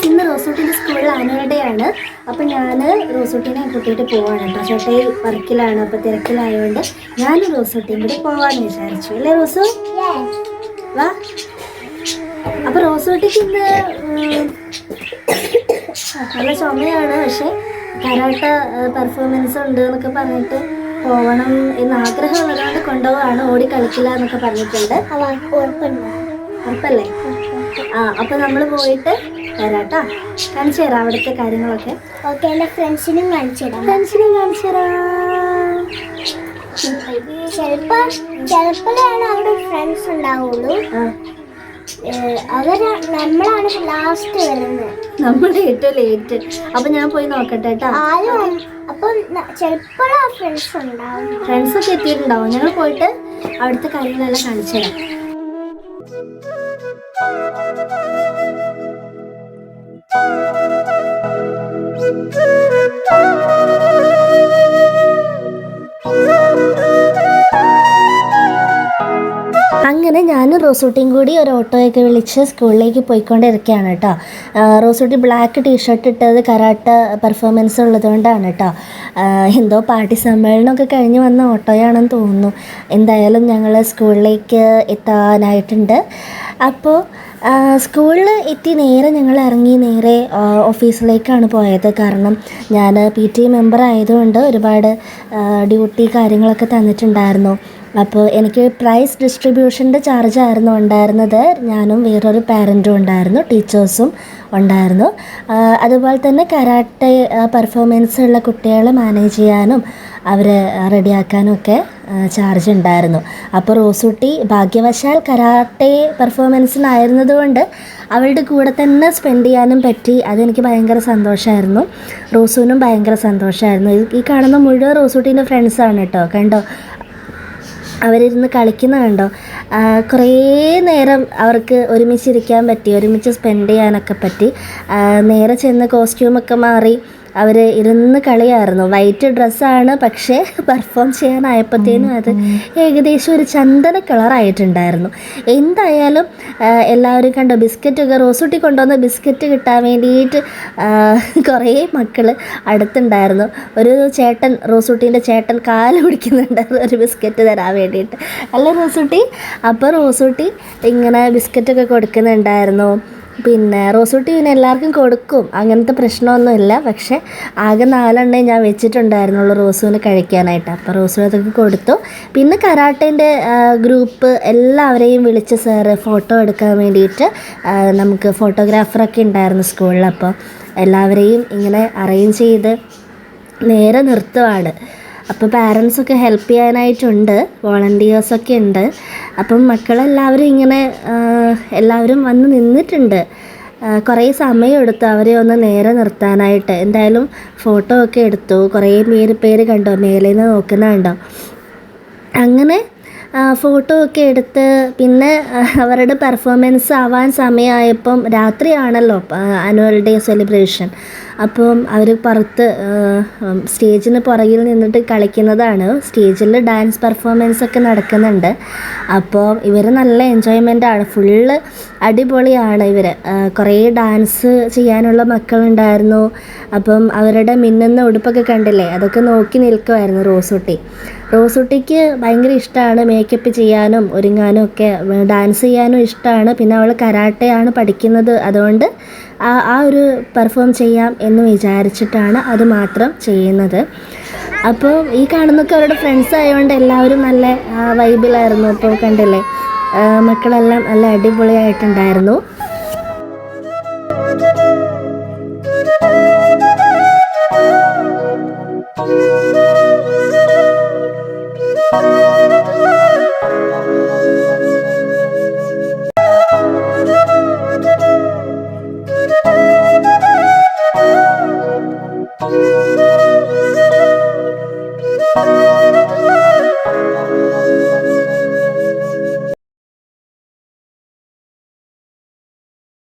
Friends ഇന്ന് റോസൂട്ടിന്റെ സ്കൂളിൽ annual day ആണ് അപ്പം ഞാൻ റോസൂട്ടിനെ കൂട്ടിയിട്ട് പോവാണ് കേട്ടോ. ചേട്ടായി വർക്കിലാണ് അപ്പോൾ തിരക്കിലായതുകൊണ്ട് ഞാൻ റോസൂട്ടിയും കൂടി പോവാന്ന് വിചാരിച്ചു. അല്ലേ റോസു? വാ. അപ്പോൾ റോസൂട്ടിക്ക് ഇന്ന് നല്ല ചുമയാണ് പക്ഷെ കരാട്ട പെർഫോമൻസ് ഉണ്ട് എന്നൊക്കെ പറഞ്ഞിട്ട് പോകണം എന്ന് ആഗ്രഹമുള്ളതുകൊണ്ട് കൊണ്ടുപോവാണ്. ഓടി കളിക്കില്ല എന്നൊക്കെ പറഞ്ഞിട്ടുണ്ട്. ഉറപ്പല്ലേ? ആ അപ്പൊ നമ്മൾ പോയിട്ട് വരാട്ടോ കാണിച്ചു തരാം അവിടുത്തെ കാര്യങ്ങളൊക്കെ. ഓക്കെ എന്റെ ഫ്രണ്ട്സിനും കാണിച്ചു തരാം. ഫ്രണ്ട്സിനും കാണിച്ചു തരാം. ചിലപ്പോൾ ചിലപ്പോഴാണ് അവിടെ ഫ്രണ്ട്സ് ഉണ്ടാവുള്ളൂ. അവർ നമ്മളാണ് ലാസ്റ്റ് വരുന്നത്. നമ്മുടെ ഏറ്റവും ലേറ്റ് അപ്പൊ ഞാൻ പോയി നോക്കട്ടെ കേട്ടോ. അപ്പം ചിലപ്പോഴാ ഫ്രണ്ട്സ് ഉണ്ടാവും ഫ്രണ്ട്സ് ഒക്കെ എത്തിയിട്ടുണ്ടാവും. ഞങ്ങൾ പോയിട്ട് അവിടുത്തെ കാര്യങ്ങളെല്ലാം കാണിച്ചു തരാം. അങ്ങനെ ഞാനും റോസൂട്ടിയും കൂടി ഒരു ഓട്ടോയൊക്കെ വിളിച്ച് സ്കൂളിലേക്ക് പോയിക്കൊണ്ടിരിക്കുകയാണ് കേട്ടോ. റോസൂട്ടി ബ്ലാക്ക് ടീഷർട്ട് ഇട്ടത് കരാട്ട പെർഫോമൻസ് ഉള്ളതുകൊണ്ടാണ് കേട്ടോ. എന്തോ പാർട്ടി സമ്മേളനമൊക്കെ കഴിഞ്ഞ് വന്ന ഓട്ടോയാണെന്ന് തോന്നുന്നു. എന്തായാലും ഞങ്ങൾ സ്കൂളിലേക്ക് എത്താനായിട്ടുണ്ട്. അപ്പോൾ സ്കൂളിൽ എത്തി നേരെ ഞങ്ങൾ ഇറങ്ങി നേരെ ഓഫീസിലേക്കാണ് പോയത്. കാരണം ഞാൻ പി ടി മെമ്പർ ആയതുകൊണ്ട് ഒരുപാട് ഡ്യൂട്ടി കാര്യങ്ങളൊക്കെ തന്നിട്ടുണ്ടായിരുന്നു. അപ്പോൾ എനിക്ക് പ്രൈസ് ഡിസ്ട്രിബ്യൂഷന്റെ ചാർജ് ആയിരുന്നു ഉണ്ടായിരുന്നത്. ഞാനും വേറൊരു പാരന്റും ഉണ്ടായിരുന്നു ടീച്ചേഴ്സും ഉണ്ടായിരുന്നു. അതുപോലെ തന്നെ കരാട്ടെ പെർഫോമൻസ് ഉള്ള കുട്ടികളെ മാനേജ് ചെയ്യാനും അവരെ റെഡിയാക്കാനും ഒക്കെ ചാർജ് ഉണ്ടായിരുന്നു. അപ്പോൾ റോസൂട്ടി ഭാഗ്യവശാൽ കരാട്ടെ പെർഫോമൻസിനായിരുന്നതുകൊണ്ട് അവളുടെ കൂടെ തന്നെ സ്പെൻഡ് ചെയ്യാനും പറ്റി. അതെനിക്ക് ഭയങ്കര സന്തോഷമായിരുന്നു റോസുവിനും ഭയങ്കര സന്തോഷമായിരുന്നു ഈ- കാണുന്ന മുഴുവൻ റോസൂട്ടീന്റെ ഫ്രണ്ട്സാണ് കേട്ടോ കണ്ടോ? അവരിരുന്ന് കളിക്കുന്ന കണ്ടോ? കുറേ നേരം അവർക്ക് ഒരുമിച്ചിരിക്കാൻ പറ്റി ഒരുമിച്ച് സ്പെൻഡ് ചെയ്യാനൊക്കെ പറ്റി. നേരെ ചെന്ന് കോസ്റ്റ്യൂമൊക്കെ മാറി. അവർ ഇരുന്ന് കളിയായിരുന്നു. വൈറ്റ് ഡ്രസ്സാണ് പക്ഷേ പെർഫോം ചെയ്യാനായപ്പോഴത്തേനും അത് ഏകദേശം ഒരു ചന്ദന കളറായിട്ടുണ്ടായിരുന്നു എന്തായാലും എല്ലാവരും കണ്ടോ ബിസ്ക്കറ്റൊക്കെ റോസൂട്ടി കൊണ്ടുവന്ന ബിസ്ക്കറ്റ് കിട്ടാൻ വേണ്ടിയിട്ട് കുറേ മക്കൾ അടുത്തുണ്ടായിരുന്നു. ഒരു ചേട്ടൻ റോസൂട്ടീന്റെ ചേട്ടൻ കാൽ പിടിക്കുന്നുണ്ടായിരുന്നു ഒരു ബിസ്ക്കറ്റ് തരാൻ വേണ്ടിയിട്ട്. അല്ല റോസൂട്ടി അപ്പോൾ റോസൂട്ടി ഇങ്ങനെ ബിസ്ക്കറ്റൊക്കെ കൊടുക്കുന്നുണ്ടായിരുന്നു. പിന്നെ റോസൂട്ടി പിന്നെ എല്ലാവർക്കും കൊടുക്കും. അങ്ങനത്തെ പ്രശ്നമൊന്നുമില്ല. പക്ഷെ ആകെ നാലെണ്ണേ ഞാൻ വെച്ചിട്ടുണ്ടായിരുന്നുള്ളൂ റോസുവിന് കഴിക്കാനായിട്ട്. അപ്പോൾ റോസുവിന് അതൊക്കെ കൊടുത്തു. പിന്നെ കരാട്ടേന്റെ ഗ്രൂപ്പ് എല്ലാവരെയും വിളിച്ച് സാറ് ഫോട്ടോ എടുക്കാൻ വേണ്ടിയിട്ട് നമുക്ക് ഫോട്ടോഗ്രാഫറൊക്കെ ഉണ്ടായിരുന്നു സ്കൂളിൽ. അപ്പോൾ എല്ലാവരെയും ഇങ്ങനെ അറേഞ്ച് ചെയ്ത് നേരെ നിർത്തുവാണ്. അപ്പോൾ പാരൻസൊക്കെ ഹെൽപ്പ് ചെയ്യാനായിട്ടുണ്ട്. വോളണ്ടിയേഴ്സൊക്കെ ഉണ്ട്. അപ്പം മക്കളെല്ലാവരും ഇങ്ങനെ എല്ലാവരും വന്ന് നിന്നിട്ടുണ്ട്. കുറേ സമയം എടുത്തു അവരെ ഒന്ന് നേരെ നിർത്താനായിട്ട്. എന്തായാലും ഫോട്ടോ ഒക്കെ എടുത്തു. കുറേ പേര് പേര് കണ്ടോ? മേലെ നിന്ന് നോക്കുന്ന കണ്ടോ? അങ്ങനെ ഫോട്ടോ ഒക്കെ എടുത്ത് പിന്നെ അവരുടെ പെർഫോമൻസ് ആവാൻ സമയമായപ്പം രാത്രിയാണല്ലോ ആനുവൽ ഡേ സെലിബ്രേഷൻ അപ്പം അവർ പുറത്ത് സ്റ്റേജിന് പുറകിൽ നിന്നിട്ട് കളിക്കുന്നതാണ്. സ്റ്റേജിൽ ഡാൻസ് പെർഫോമൻസ് ഒക്കെ നടക്കുന്നുണ്ട്. അപ്പോൾ ഇവർ നല്ല എൻജോയ്മെന്റ് ആണ്. ഫുള്ള് അടിപൊളിയാണ് ഇവർ കുറേ ഡാൻസ് ചെയ്യാനുള്ള മക്കളുണ്ടായിരുന്നു. അപ്പം അവരുടെ മിന്നുന്ന ഉടുപ്പൊക്കെ കണ്ടില്ലേ? അതൊക്കെ നോക്കി നിൽക്കുമായിരുന്നു റോസുട്ടി. റോസുട്ടിക്ക് ഭയങ്കര ഇഷ്ടമാണ് മേക്കപ്പ് ചെയ്യാനും ഒരുങ്ങാനും ഒക്കെ. ഡാൻസ് ചെയ്യാനും ഇഷ്ടമാണ് പിന്നെ അവൾ കരാട്ടയാണ് പഠിക്കുന്നത്. അതുകൊണ്ട് ആ ഒരു പെർഫോം ചെയ്യാം എന്ന് വിചാരിച്ചിട്ടാണ് അത് മാത്രം ചെയ്യുന്നത്. അപ്പോൾ ഈ കാണുന്നൊക്കെ അവരുടെ ഫ്രണ്ട്സ് ആയതുകൊണ്ട് എല്ലാവരും നല്ല വൈബിലായിരുന്നു അപ്പോൾ കണ്ടില്ലേ മക്കളെല്ലാം നല്ല അടിപൊളിയായിട്ടുണ്ടായിരുന്നു.